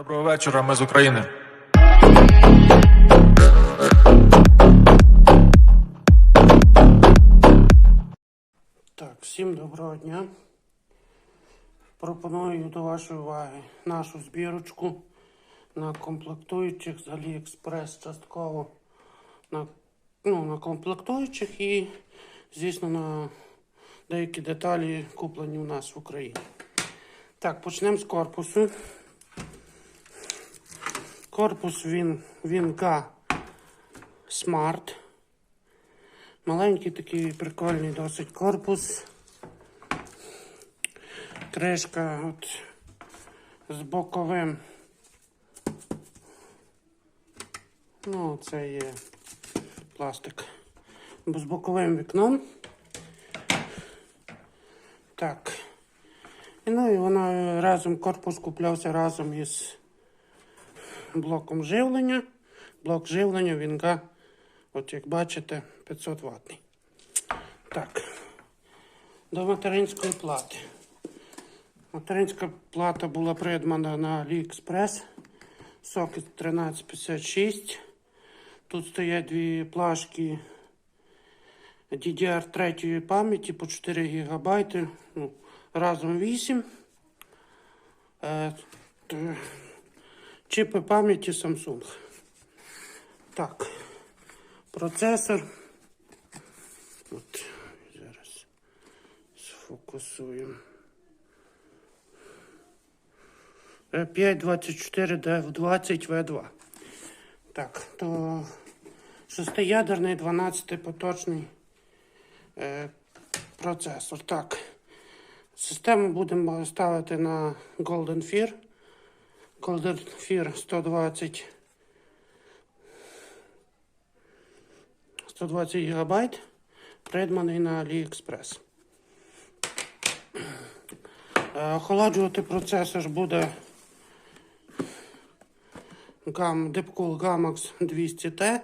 Доброго вечора, ми з України. Так, всім доброго дня. Пропоную до вашої уваги нашу збірочку на комплектуючих з AliExpress частково на, ну, на комплектуючих і, звісно, на деякі деталі куплені у нас в Україні. Так, почнемо з корпусу. Корпус він, Вінга Smart. Маленький такий прикольний досить корпус. Кришка от з боковим. Ну, це є пластик. З боковим вікном. Так. І ну і вона разом, корпус куплявся разом із блоком живлення. Блок живлення Вінга, от як бачите, 500 ватний. Так. До материнської плати. Материнська плата була придбана на AliExpress. Сокет 1356. Тут стоять дві плашки DDR3 пам'яті по 4 ГБ. Ну, разом 8. Чипи пам'яті Samsung. Так. Процесор. От, зараз сфокусуємо. Е, 524D20V2. Так, то шестиядерний 12 поточний е, процесор. Так. Систему будемо ставити на Golden Fear. Golden 120 120 ГБ, придбаний на AliExpress. Е, Охолоджувати процесор буде Gam, Deepcool Gamax 200T,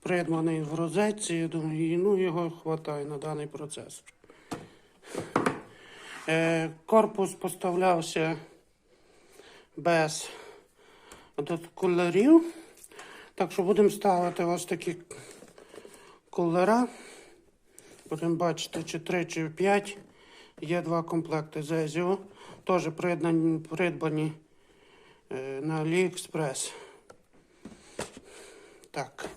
придбаний в розетці, і, ну, його вистачає на даний процесор. Е, Корпус поставлявся без кулерів. Так що будемо ставити ось такі кулера. Будемо бачити, чи 3, чи 5. Є два комплекти Zezio. Теж придбані, придбані е, на AliExpress. Так.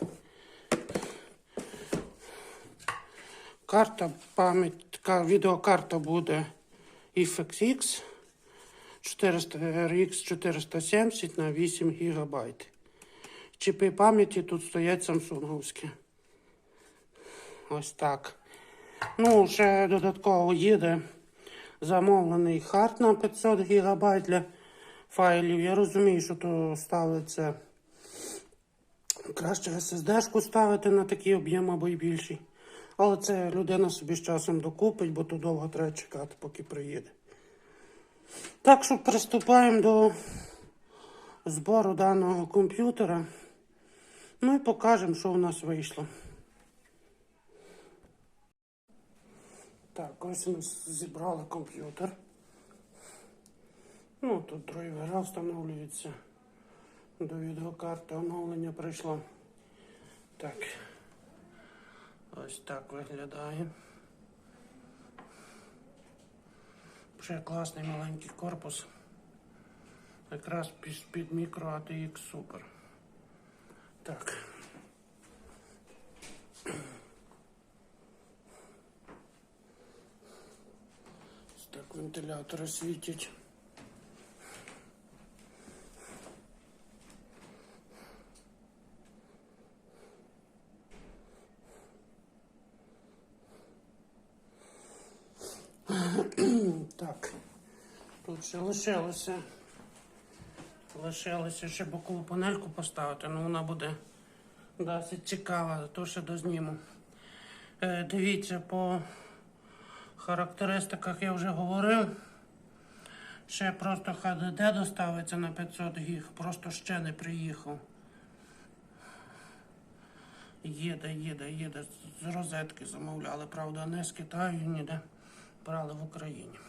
Карта пам'ять, відеокарта буде FXX 400 RX 470 на 8 ГБ. Чіпи пам'яті тут стоять самсунговські. Ось так. Ну, ще додатково їде замовлений хард на 500 ГБ для файлів. Я розумію, що то ставиться краще SSD-шку ставити на такий об'єм або й більший. Але це людина собі з часом докупить, бо то довго треба чекати, поки приїде. Так що приступаємо до збору даного комп'ютера. Ну і покажемо, що у нас вийшло. Так, ось ми зібрали комп'ютер. Ну, тут драйвера встановлюються. До відеокарти оновлення прийшло. Так. Ось так виглядає. Ще класний маленький корпус. Якраз під, мікро ATX Super. Так. Ось Так вентилятори світять. Так. Тут ще лишилося. Лишилося ще бокову панельку поставити, але вона буде досить цікава, то ще дозніму. Е, дивіться, по характеристиках я вже говорив. Ще просто HDD доставиться на 500 гіг, просто ще не приїхав. Їде, їде, їде. З розетки замовляли, правда, не з Китаю, ніде брали в Україні.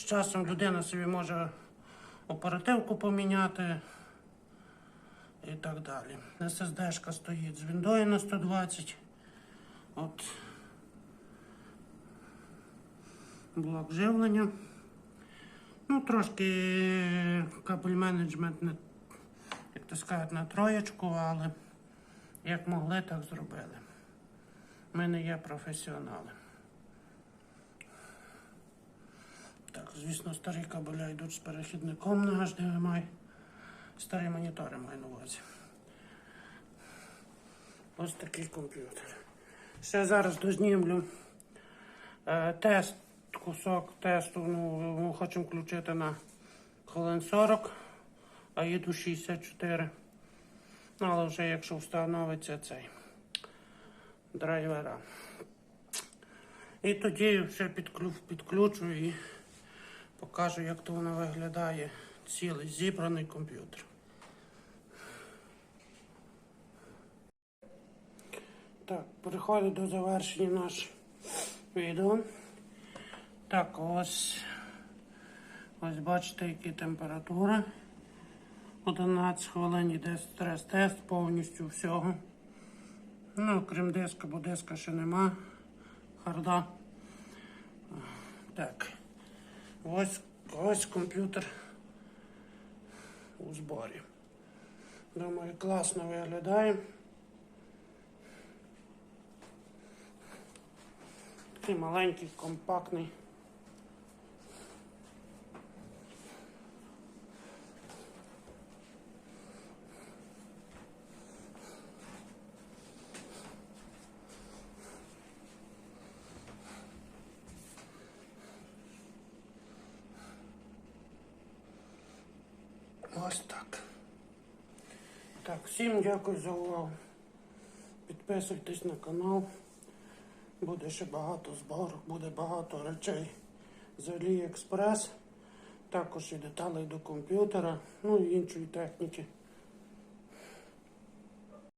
З часом людина собі може оперативку поміняти і так далі. SSD-шка стоїть з Windows на 120. От блок живлення. Ну, трошки кабель менеджмент не, як то сказати, на троєчку, але як могли, так зробили. Ми не є професіонали. Так, звісно, старі кабеля йдуть з перехідником на HDMI. Старі монітори маю на увазі. Ось такий комп'ютер. Ще зараз дознімлю е, тест, кусок тесту. Ну, хочемо включити на хвилин 40, а їду 64. Ну, але вже якщо встановиться цей драйвера. І тоді підклю, підключу і покажу, як то воно виглядає цілий зібраний комп'ютер. Так, переходить до завершення наше відео. Так, ось. Ось бачите, які температури. 11 хвилин йде стрес-тест повністю всього. Ну, крім диска, бо диска ще нема. Харда. Так. Ось, ось комп'ютер у зборі. Думаю, класно виглядає. Такий маленький, компактний. Ось так. Так, всім дякую за увагу. Підписуйтесь на канал. Буде ще багато зборок, буде багато речей з AliExpress. Також і деталей до комп'ютера, ну і іншої техніки.